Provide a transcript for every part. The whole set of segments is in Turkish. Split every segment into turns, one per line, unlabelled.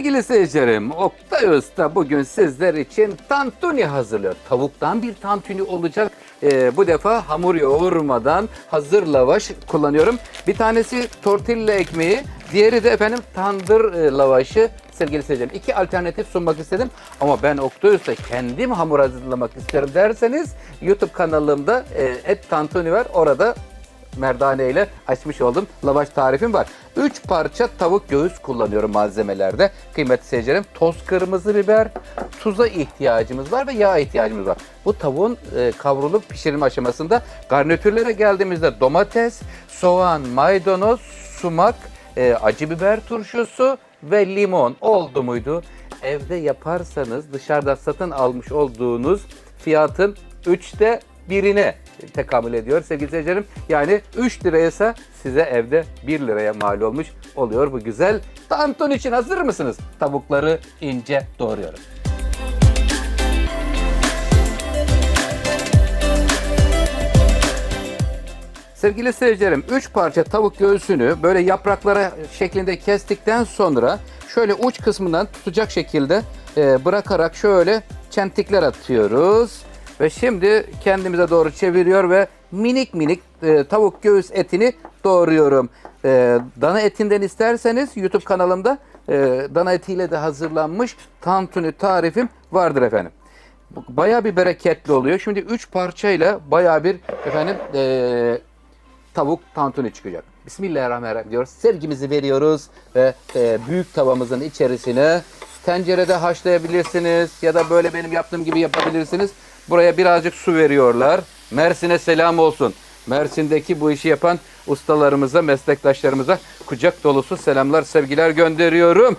Sevgili seyircilerim, Oktay Usta bugün sizler için tantuni hazırlıyor. Tavuktan bir tantuni olacak. Ee, bu defa hamur yoğurmadan hazır lavaş kullanıyorum. Bir tanesi tortilla ekmeği, diğeri de efendim tandır e, lavaşı. Sevgili seyircilerim, iki alternatif sunmak istedim. Ama ben Oktay Usta kendim hamur hazırlamak isterim derseniz YouTube kanalımda e, et tantuni var. Orada merdane ile açmış oldum. Lavaş tarifim var. 3 parça tavuk göğüs kullanıyorum malzemelerde. Kıymetli seyircilerim toz kırmızı biber, tuza ihtiyacımız var ve yağ ihtiyacımız var. Bu tavuğun e, kavrulup pişirilme aşamasında garnitürlere geldiğimizde domates, soğan, maydanoz, sumak, e, acı biber turşusu ve limon oldu muydu? Evde yaparsanız dışarıda satın almış olduğunuz fiyatın 3'te birine tekamül ediyor sevgili seyircilerim. Yani 3 liraysa size evde 1 liraya mal olmuş oluyor bu güzel. Tantun için hazır mısınız? Tavukları ince doğruyorum. Sevgili seyircilerim 3 parça tavuk göğsünü böyle yapraklara şeklinde kestikten sonra şöyle uç kısmından tutacak şekilde e, bırakarak şöyle çentikler atıyoruz. Ve şimdi kendimize doğru çeviriyor ve minik minik e, tavuk göğüs etini doğruyorum. E, dana etinden isterseniz YouTube kanalımda e, dana etiyle de hazırlanmış tantuni tarifim vardır efendim. Bu Bayağı bir bereketli oluyor. Şimdi 3 parçayla bayağı bir efendim e, tavuk tantuni çıkacak. Bismillahirrahmanirrahim diyoruz. Sevgimizi veriyoruz ve e, büyük tavamızın içerisine tencerede haşlayabilirsiniz ya da böyle benim yaptığım gibi yapabilirsiniz. Buraya birazcık su veriyorlar. Mersin'e selam olsun. Mersin'deki bu işi yapan ustalarımıza, meslektaşlarımıza kucak dolusu selamlar, sevgiler gönderiyorum.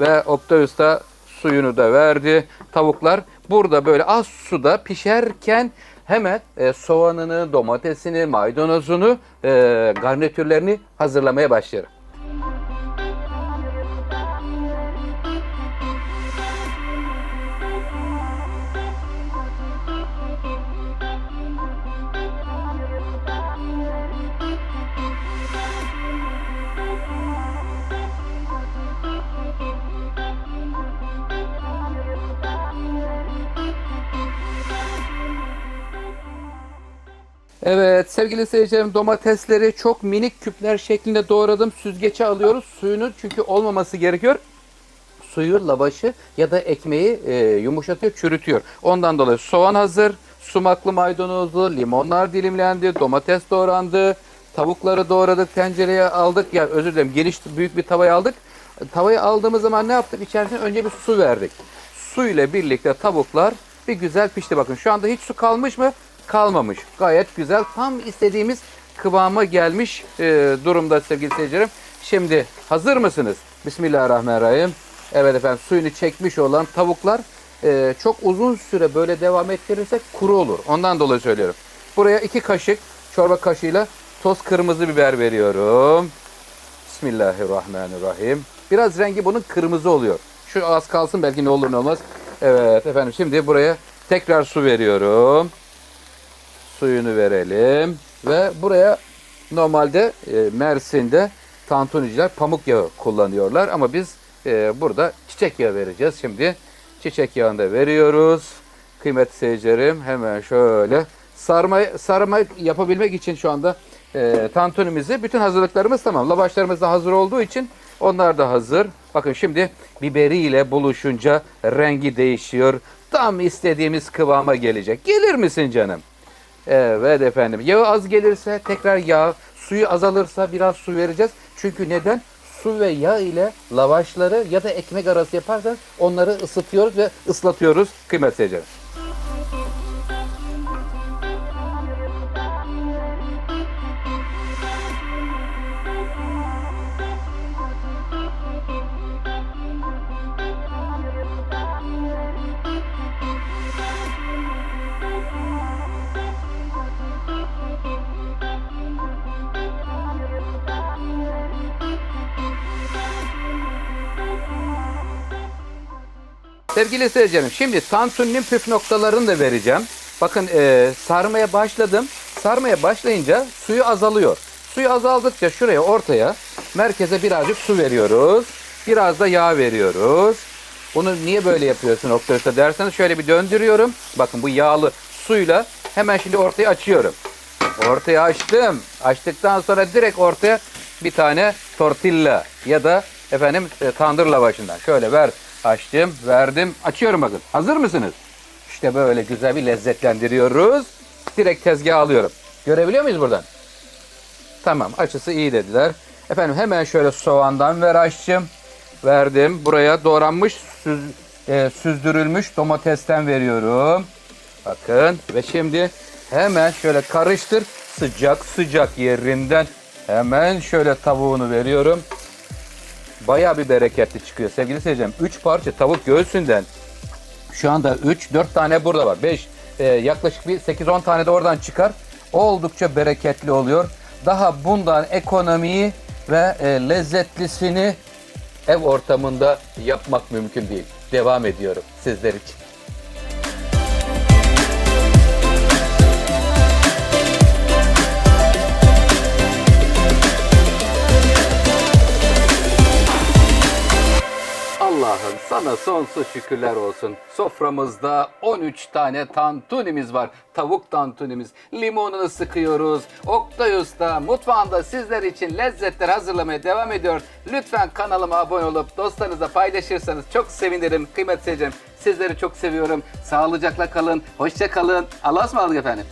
Ve Oktay Usta suyunu da verdi. Tavuklar burada böyle az suda pişerken hemen e, soğanını, domatesini, maydanozunu, e, garnitürlerini hazırlamaya başlıyorum. Evet sevgili seyircilerim domatesleri çok minik küpler şeklinde doğradım. Süzgeçe alıyoruz. Suyunu çünkü olmaması gerekiyor. Suyu lavaşı ya da ekmeği e, yumuşatıyor, çürütüyor. Ondan dolayı soğan hazır, sumaklı maydanozlu, limonlar dilimlendi, domates doğrandı, tavukları doğradık, tencereye aldık. Ya özür dilerim geniş büyük bir tavayı aldık. Tavayı aldığımız zaman ne yaptık? İçerisine önce bir su verdik. Su ile birlikte tavuklar bir güzel pişti. Bakın şu anda hiç su kalmış mı? Kalmamış. Gayet güzel. Tam istediğimiz kıvama gelmiş e, durumda sevgili seyircilerim. Şimdi hazır mısınız? Bismillahirrahmanirrahim. Evet efendim suyunu çekmiş olan tavuklar e, çok uzun süre böyle devam ettirirsek kuru olur. Ondan dolayı söylüyorum. Buraya iki kaşık çorba kaşığıyla toz kırmızı biber veriyorum. Bismillahirrahmanirrahim. Biraz rengi bunun kırmızı oluyor. Şu az kalsın belki ne olur ne olmaz. Evet efendim şimdi buraya tekrar su veriyorum. Suyunu verelim. Ve buraya normalde e, Mersin'de tantuniciler pamuk yağı kullanıyorlar. Ama biz e, burada çiçek yağı vereceğiz. Şimdi çiçek yağını da veriyoruz. Kıymetli seyircilerim hemen şöyle sarma, sarma yapabilmek için şu anda e, tantunimizi bütün hazırlıklarımız tamam. Lavaşlarımız da hazır olduğu için onlar da hazır. Bakın şimdi biberiyle buluşunca rengi değişiyor. Tam istediğimiz kıvama gelecek. Gelir misin canım? Evet efendim. Yağı az gelirse tekrar yağ, suyu azalırsa biraz su vereceğiz. Çünkü neden? Su ve yağ ile lavaşları ya da ekmek arası yaparsanız onları ısıtıyoruz ve ıslatıyoruz kıymetli seyirciler. Sevgili seyircilerim şimdi tantuninin püf noktalarını da vereceğim. Bakın e, sarmaya başladım. Sarmaya başlayınca suyu azalıyor. Suyu azaldıkça şuraya ortaya merkeze birazcık su veriyoruz. Biraz da yağ veriyoruz. Bunu niye böyle yapıyorsun Oktay derseniz şöyle bir döndürüyorum. Bakın bu yağlı suyla hemen şimdi ortaya açıyorum. Ortaya açtım. Açtıktan sonra direkt ortaya bir tane tortilla ya da efendim e, tandır lavaşından. Şöyle ver açtım verdim açıyorum bakın. Hazır mısınız? İşte böyle güzel bir lezzetlendiriyoruz. Direkt tezgaha alıyorum. Görebiliyor muyuz buradan? Tamam açısı iyi dediler. Efendim hemen şöyle soğandan ver açtım. Verdim. Buraya doğranmış süz, e, süzdürülmüş domatesten veriyorum. Bakın ve şimdi hemen şöyle karıştır. Sıcak sıcak yerinden hemen şöyle tavuğunu veriyorum. Bayağı bir bereketli çıkıyor sevgili seyircilerim. 3 parça tavuk göğsünden şu anda 3-4 tane burada var. 5 yaklaşık bir 8-10 tane de oradan çıkar. Oldukça bereketli oluyor. Daha bundan ekonomiyi ve e, lezzetlisini ev ortamında yapmak mümkün değil. Devam ediyorum sizler için. Allah'ım sana sonsuz şükürler olsun. Soframızda 13 tane tantunimiz var. Tavuk tantunimiz. Limonunu sıkıyoruz. Oktay Usta mutfağında sizler için lezzetler hazırlamaya devam ediyor. Lütfen kanalıma abone olup dostlarınızla paylaşırsanız çok sevinirim. Kıymetli seyircilerim sizleri çok seviyorum. Sağlıcakla kalın. Hoşça kalın. Allah'a ısmarladık efendim.